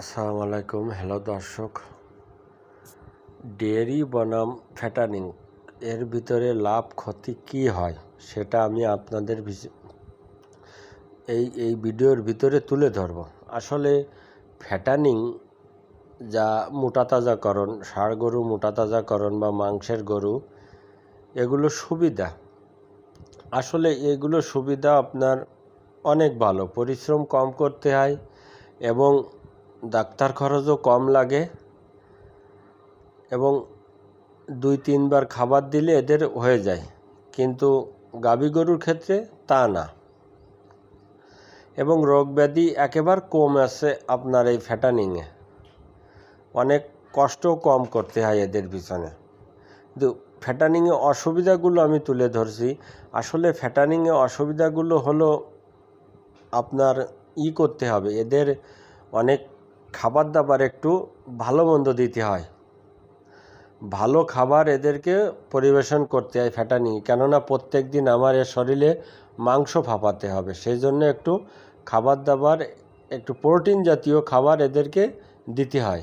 আসসালামু আলাইকুম। হ্যালো দর্শক। ডেয়ারি বনাম ফ্যাটানিং, এর ভিতরে লাভ, ক্ষতি কী হয় সেটা আমি আপনাদের এই এই ভিডিওর ভিতরে তুলে ধরব। আসলে ফ্যাটানিং যা মোটা তাজাকরণ ষাঁড় গরু মোটা তাজাকরণ বা মাংসের গরু, এগুলো সুবিধা। আসলে এগুলো সুবিধা আপনার অনেক ভালো, পরিশ্রম কম করতে হয় এবং ডাক্তার খরচও কম লাগে এবং দুই, তিনবার খাবার দিলে এদের হয়ে যায়। কিন্তু গাভী গরুর ক্ষেত্রে তা না। এবং রোগ ব্যাধি একেবারে কম আছে আপনার এই ফ্যাটানিংয়ে। অনেক কষ্ট কম করতে হয় এদের পিছনে। কিন্তু ফ্যাটানিংয়ে অসুবিধাগুলো আমি তুলে ধরছি। আসলে ফ্যাটানিংয়ে অসুবিধাগুলো হলো আপনার ই করতে হবে। এদের অনেক খাবার দাবার একটু ভালো মন্দ দিতে হয়। ভালো খাবার এদেরকে পরিবেশন করতে হয় ফ্যাটানি, কেননা প্রত্যেক দিন আমার এর শরীরে মাংস ফাঁপাতে হবে। সেই জন্য একটু খাবার দাবার একটু প্রোটিন জাতীয় খাবার এদেরকে দিতে হয়।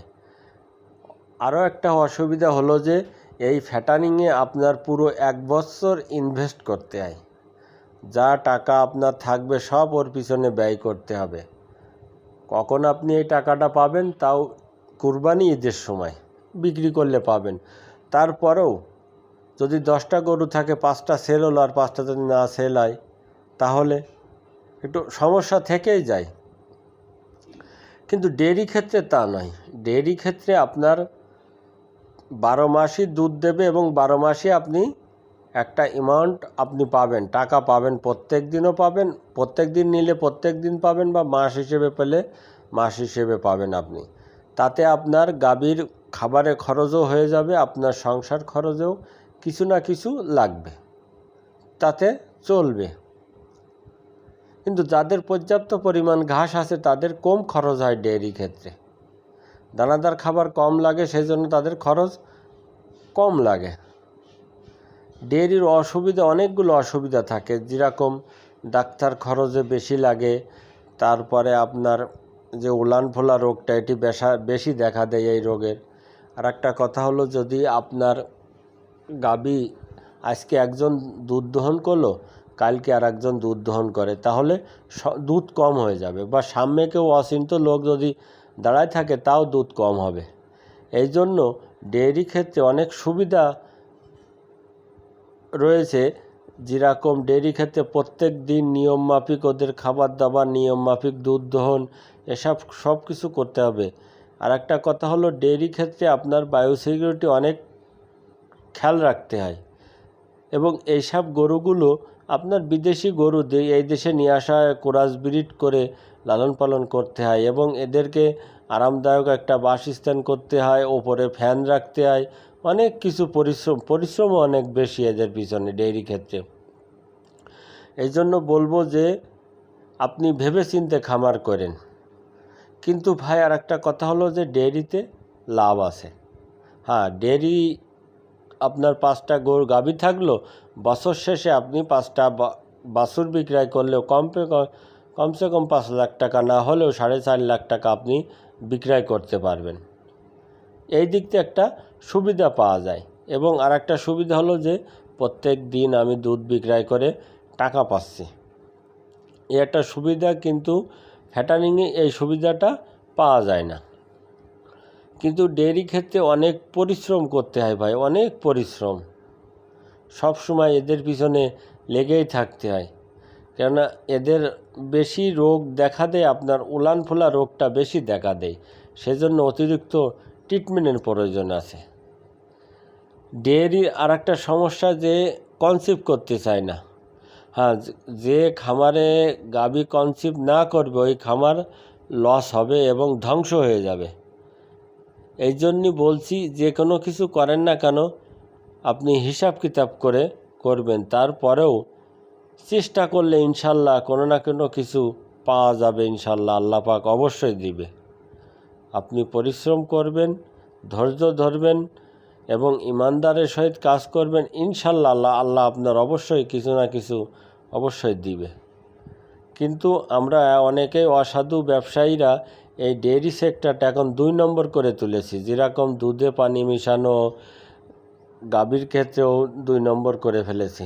আরও একটা অসুবিধা হলো যে, এই ফ্যাটানিংয়ে আপনার পুরো এক বছর ইনভেস্ট করতে হয়। যা টাকা আপনার থাকবে সব ওর পিছনে ব্যয় করতে হবে। কখন আপনি এই টাকাটা পাবেন তাও কুরবানি ঈদের সময় বিক্রি করলে পাবেন। তারপরেও যদি দশটা গরু থাকে, পাঁচটা সেল হলো আর পাঁচটা যদি না সেল হয়, তাহলে একটু সমস্যা থেকেই যায়। কিন্তু ডেয়ারি ক্ষেত্রে তা নয়। ডেয়ারি ক্ষেত্রে আপনার বারো মাসই দুধ দেবে এবং বারো মাসই আপনি একটা অ্যামাউন্ট আপনি পাবেন, টাকা পাবেন, প্রত্যেক দিনও পাবেন, প্রত্যেক দিন নিলে প্রত্যেক দিন পাবেন বা মাস হিসেবে পেলে মাস হিসেবে পাবেন আপনি। তাতে আপনার গাভীর খাবারের খরচও হয়ে যাবে, আপনার সংসার খরচেও কিছু না কিছু লাগবে। তাতে চলবে। কিন্তু যাদের পর্যাপ্ত পরিমাণ ঘাস আছে, তাদের কম খরচ হয় ডেয়ারি ক্ষেত্রে। দানাদার খাবার কম লাগে সেই জন্য তাদের খরচ কম লাগে। ডেয়ারির অসুবিধা, অনেকগুলো অসুবিধা থাকে। যেরকম ডাক্তার খরচে বেশি লাগে, তারপরে আপনার যে উলান ফোলা রোগটা, এটি বেশা, বেশি দেখা দেয় এই রোগের। আর একটা কথা হলো, যদি আপনার গাবি আজকে একজন দুধ দহন করল, কালকে আর একজন দুধ দহন করে, তাহলে দুধ কম হয়ে যাবে। বা সামনে কেউ অচিন্ত লোক যদি দাঁড়ায় থাকে, তাও দুধ কম হবে। এই জন্য ডেয়ারি ক্ষেত্রে অনেক সুবিধা রয়েছে, যেরকম ডেয়ারি ক্ষেত্রে প্রত্যেক দিন নিয়ম মাফিক ওদের খাবার দাবার, নিয়ম মাফিক দুধ, দহন, এসব সব কিছু করতে হবে। আর একটা কথা হলো ডেয়ারি ক্ষেত্রে আপনার বায়োসিকিউরিটি অনেক খেয়াল রাখতে হয়। এবং এইসব গরুগুলো আপনার বিদেশি গরু এই দেশে নিয়ে আসা হয়, কোরাস ব্রিড করে লালন পালন করতে হয় এবং এদেরকে আরামদায়ক একটা বাসস্থান করতে হয়, ওপরে ফ্যান রাখতে হয় অনেক কিছু পরিশ্রম, পরিশ্রমও অনেক বেশি এদের পিছনে ডেইরি ক্ষেত্রে। এই জন্য বলব যে, আপনি ভেবে চিনতে খামার করেন। কিন্তু ভাই আর একটা কথা হলো যে ডেয়ারিতে লাভ আছে। হ্যাঁ ডেয়ারি আপনার পাঁচটা গরু গাভী থাকল, বছর শেষে আপনি পাঁচটা বাছুর বিক্রয় করলেও কম কমসে কম পাঁচ লাখ টাকা না হলেও সাড়ে চার লাখ টাকা আপনি বিক্রয় করতে পারবেন। এই দিক থেকে একটা সুবিধা পাওয়া যায়। এবং আর একটা সুবিধা হলো যে, প্রত্যেক দিন আমি দুধ বিক্রয় করে টাকা পাচ্ছি। এই একটা সুবিধা কিন্তু ফ্যাটানিংয়ে এই সুবিধাটা পাওয়া যায় না। কিন্তু ডেয়ারি ক্ষেত্রে অনেক পরিশ্রম করতে হয় ভাই, অনেক পরিশ্রম। সব সময় এদের পিছনে লেগেই থাকতে হয়। কেননা এদের বেশি রোগ দেখা দেয়, আপনার উলান ফোলা রোগটা বেশি দেখা দেয়। সেজন্য অতিরিক্ত ট্রিটমেন্টের প্রয়োজন আছে। ডেয়ারির আর একটা সমস্যা যে কনসিভ করতে চায় না। হ্যাঁ যে- খামারে গাবি কনসিভ না করবে, ওই খামার লস হবে এবং ধ্বংস হয়ে যাবে। এই জন্যই বলছি, যে কোনো কিছু করেন না কেন, আপনি হিসাব কিতাব করে করবেন। তারপরেও চেষ্টা করলে ইনশাল্লাহ কোনো না কোনো কিছু পাওয়া যাবে ইনশাল্লাহ, আল্লাহ পাক অবশ্যই দিবে। আপনি পরিশ্রম করবেন, ধৈর্য ধরবেন এবং ইমানদারের সহিত কাজ করবেন, ইনশাল্লাহ আল্লাহ আল্লাহ আপনার অবশ্যই কিছু না কিছু অবশ্যই দিবে। কিন্তু আমরা অনেকেই অসাধু ব্যবসায়ীরা এই ডেয়ারি সেক্টরটা এখন দুই নম্বর করে তুলেছি। যেরকম দুধে পানি মিশানো, গাভীর ক্ষেত্রেও দুই নম্বর করে ফেলেছি।